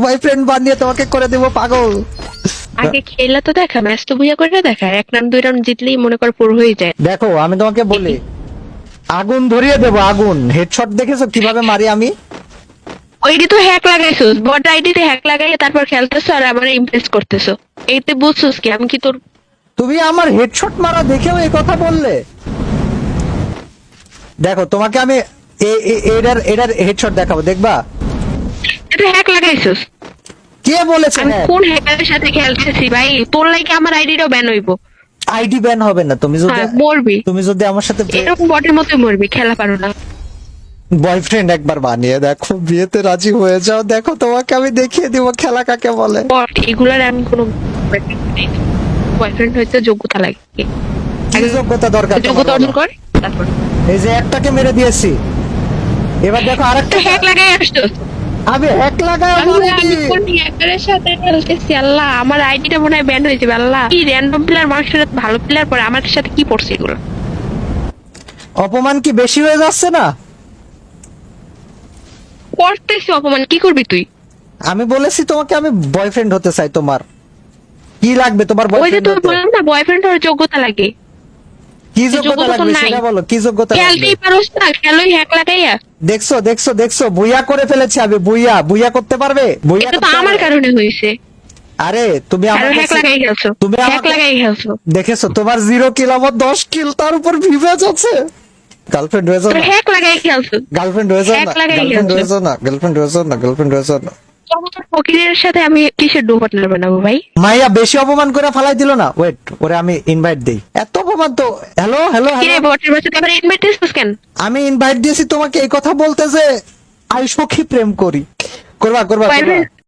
Boyfriend বানিয়ে তোমাকে করে দেবো পাগল। আগে খেলা তো দেখা ম্যাচ তো বুঝা করে দেখা এক রান দুই রান জিতলেই মনে কর পুরো হয়ে যায়। দেখো আমি তোমাকে বলি আগুন ধরিয়ে দেবো আগুন। হেডশট দেখেছ কীভাবে মারি আমি? ওইটি তো হ্যাক লাগাইছো বট আইডিতে হ্যাক লাগাইলে তারপর খেলতেছো আর আমার ইমপ্রেস করতেছো। এইতে বুঝছোস কি আমি কি তোর তুমি আমার হেডশট মারা দেখেও এই কথা বললে? দেখো তোমাকে আমি এ- এ- এটার এটার হেডশট দেখাবো দেখবা? এটা হ্যাক লাগাইছোস? কে বলেছে আমি কোন হ্যাকারের সাথে খেলতেছি ভাই? তোর লাগে আমার আইডিটাও ব্যান হইব। আইডি ব্যান হবে না। তুমি যদি হ্যাঁ মরবি। তুমি যদি আমার সাথে এরকম বটের মতোই মরবি খেলা পারো না। বয়ফ্রেন্ড একবার বানিয়ে দেখো বিয়েতে রাজি হয়ে যাও। দেখো তোমাকে আমি দেখিয়ে দিব খেলা কাকে বলে। এগুলার আমি কোনো বয়ফ্রেন্ড হইতে যোগ্যতা লাগে। যোগ্যতা দরকার যোগ্যতা অর্জন? কর তারপর। এই যে একটাকে মেরে দিয়েছি। এবার দেখো আরেকটা হ্যাক লাগাই আসছোস আমি হ্যাক লাগাই আমি কোন হ্যাকারের সাথে খেলতেছি আল্লাহ। আমার আইডিটা মনে হয় ব্যান হয়ে যাবে আল্লাহ। কি র্যান্ডম প্লেয়ার মানুষের ভালো প্লেয়ার পরে আমার সাথে কি পড়ছে এগুলো? অপমান কি বেশি হয়ে যাচ্ছে না? করতেছি অপমান কি করবি তুই? আমি বলেছি তোমাকে আমি বয়ফ্রেন্ড হতে চাই তোমার। কি লাগবে তোমার ওই যে বয়ফ্রেন্ড তুই বললাম না বয়ফ্রেন্ড হওয়ার যোগ্যতা লাগে। কি যোগ্যতা যোগ্যতা লাগবে সেটা বলো কি যোগ্যতা খেলতেই পারোস না খেলোই হ্যাক লাগাইয়া। দেখছ দেখছ দেখছ বুইয়া করে ফেলেছি আমি বুইয়া বুইয়া করতে পারবে? বুইয়া তো আমার কারণে আরে তুমি আমার হ্যাক লাগাই খেলছো তুমি হ্যাক লাগাই খেলছো দেখেছ তোমার জিরো কিল আমার দশ কিল তার উপর ভিভেজ আছে। গার্লফ্রেন্ড হয়ে যাও হ্যাক লাগাই খেলছো গার্লফ্রেন্ড হয়ে যাও না গার্লফ্রেন্ড হয়ে যাও না গার্লফ্রেন্ড হয়ে যাও না গার্লফ্রেন্ড হয়ে যাও না। ফকিরের সাথে আমি কিসের ভাই? মাইয়া বেশি অপমান করে ফালাই দিল না। ওয়েট ওরে আমি ইনভাইট দেই। এত তো হ্যালো হ্যালো কি রে হ্যালো আবার ইনভাইট দিছিস কেন? আমি ইনভাইট দিয়েছি তোমাকে এই কথা বলতে যে আই সখী প্রেম করি। করবা করবা।